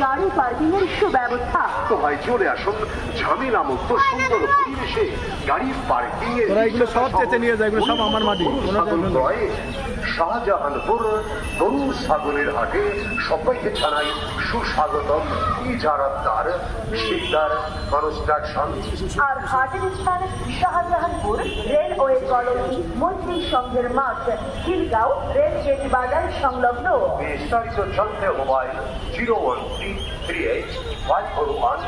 গাড়ি পার্কিং এর সুব্যবস্থা তো ভাই চলে আসুন ঝামেলা মুক্ত সুন্দর পরিবেশে গাড়ি পার্কিং এর এগুলো সব চেঁচে নিয়ে যায় এগুলো সব আমার মাটি। শাহজাহানপুর গরু ছাগলের হাটে সবাইকে জানাই সুস্বাগতম। ইজারাতদার শিকদার কনস্ট্রাকশন আর হাটের স্থান শাহজাহানপুর রেলওয়ে কলোনি মৈত্রী সংঘের মাঠ খিলগাঁও রেল গেট বাজার সংলগ্ন। বিস্তারিত জানতে mobile zero one three three eight five four one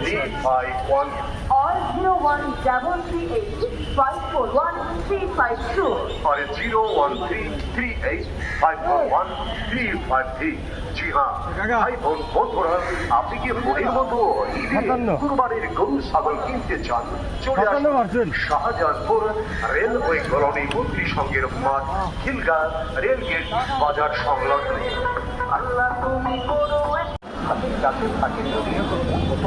three five one or 01338541352 or 01338541353 জি হ্যাঁ ভাই বোন বন্ধুরা আপনি কি মনের মতো কুরবানির গরু ছাগল কিনতে চান? চলে আসুন শাহজাহানপুর রেলওয়ে কলোনি মন্ত্রী সঙ্গের মাঠ খিলগা রেলগেট বাজার সংলগ্ন। আল্লাহ তুমি করো হাতের কাছে থাকে যদি উন্নত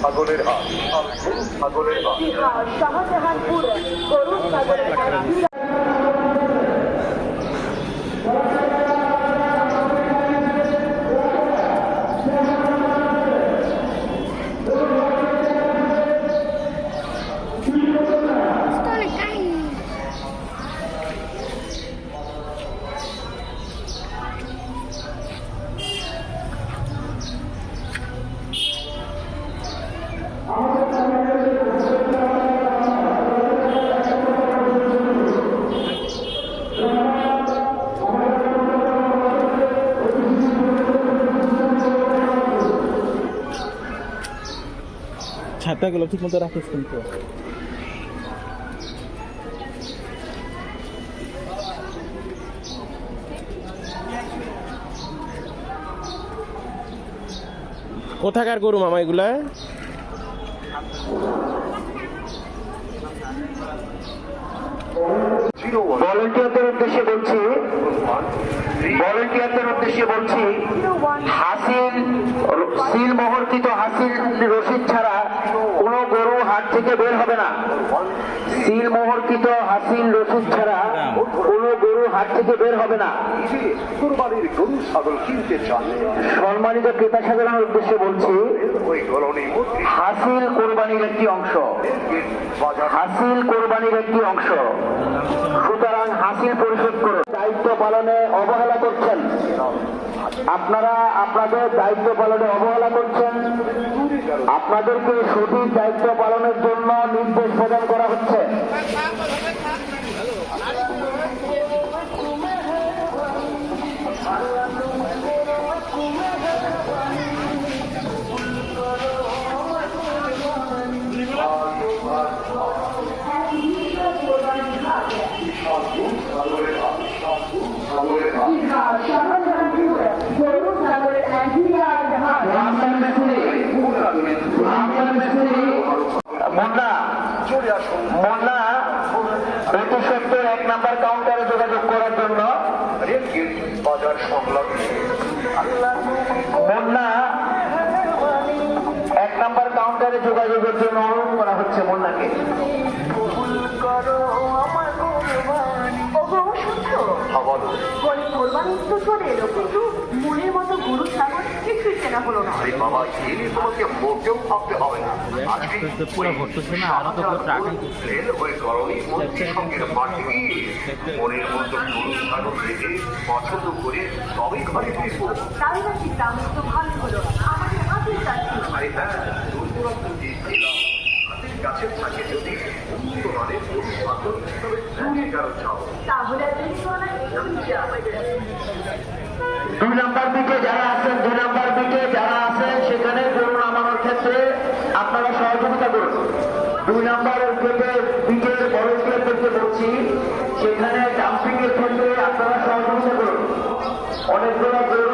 ছাগলের হাট ছাগলের ছাতাগুলো ঠিক মতো রাখিস কিন্তু। কোথাকার গরু মামা এগুলা? ভলেন্টিয়ারদের উদ্দেশ্যে বলছি, ভলেন্টিয়ারদের উদ্দেশ্যে বলছি, হাসিল সিল মোহরকৃত হাসিল রসিদ ছাড়া বের হবে না। সিল মোহরকৃত হাসিল রসিদ ছাড়া কোনো গরু হাট থেকে বের হবে না। কুরবানির গরু ছাগল কিনতে চান। সম্মানিত ক্রেতা সাধারণের উদ্দেশ্যে বলছি হাসিল কোরবানির একটি অংশ। হাসিল কোরবানির একটি অংশ। সুতরাং হাসিল পরিশোধ করুন দায়িত্ব পালনে অবহেলা করছেন। আপনারা আপনাদের দায়িত্ব পালনে অবহেলা করছেন। আপনাদেরকে সঠিক দায়িত্ব পালনের জন্য নির্দেশ প্রদান করা হচ্ছে। আসুন মুন্না সত্তর এক নাম্বার কাউন্টারে যোগাযোগ করার জন্য রেলগেট বাজার সংলগ্ন মুন্না এক নাম্বার কাউন্টারে যোগাযোগের জন্য অনুরোধ করা হচ্ছে মুন্নাকে। ওগো শুনছো বলে কোরবানি তো চলে এলো কিন্তু মনের মতো গরু ছাগল কিছুই কেনা হলো না। আরে বাবা এলে তোমাকে মোটেও ভাবতে হবে না। আজকে পুরো ঘুরতেছে না, আরও তো ট্রাকিং করছে। রেল ওই কলোনি মন্ত্রী সঙ্গের মাঠে গিয়ে মনের মতো গরু ছাগল থেকে পছন্দ করে তবেই ঘরে ফিরবো তাই না চিন্তা তো ভালো হলো? আমাদের হাতের কাছে। আরে হ্যাঁ দূর দূরান্ত দিয়ে থাকে যদি উন্নত মানের গরু ছাগল তবে দূরে কেন যাও তাহলে আর দেরি করো না এক্ষুনি যাও দুই নাম্বার দিকে যারা আছেন, দুই নাম্বার দিকে যারা আছেন, সেখানে গরু নামানোর ক্ষেত্রে আপনারা সহযোগিতা করুন। দুই নাম্বারের থেকে দিকে ক্ষেত্রে বলছি, সেখানে ডাম্পিং এর ক্ষেত্রে আপনারা সহযোগিতা করুন। অনেকগুলো গরু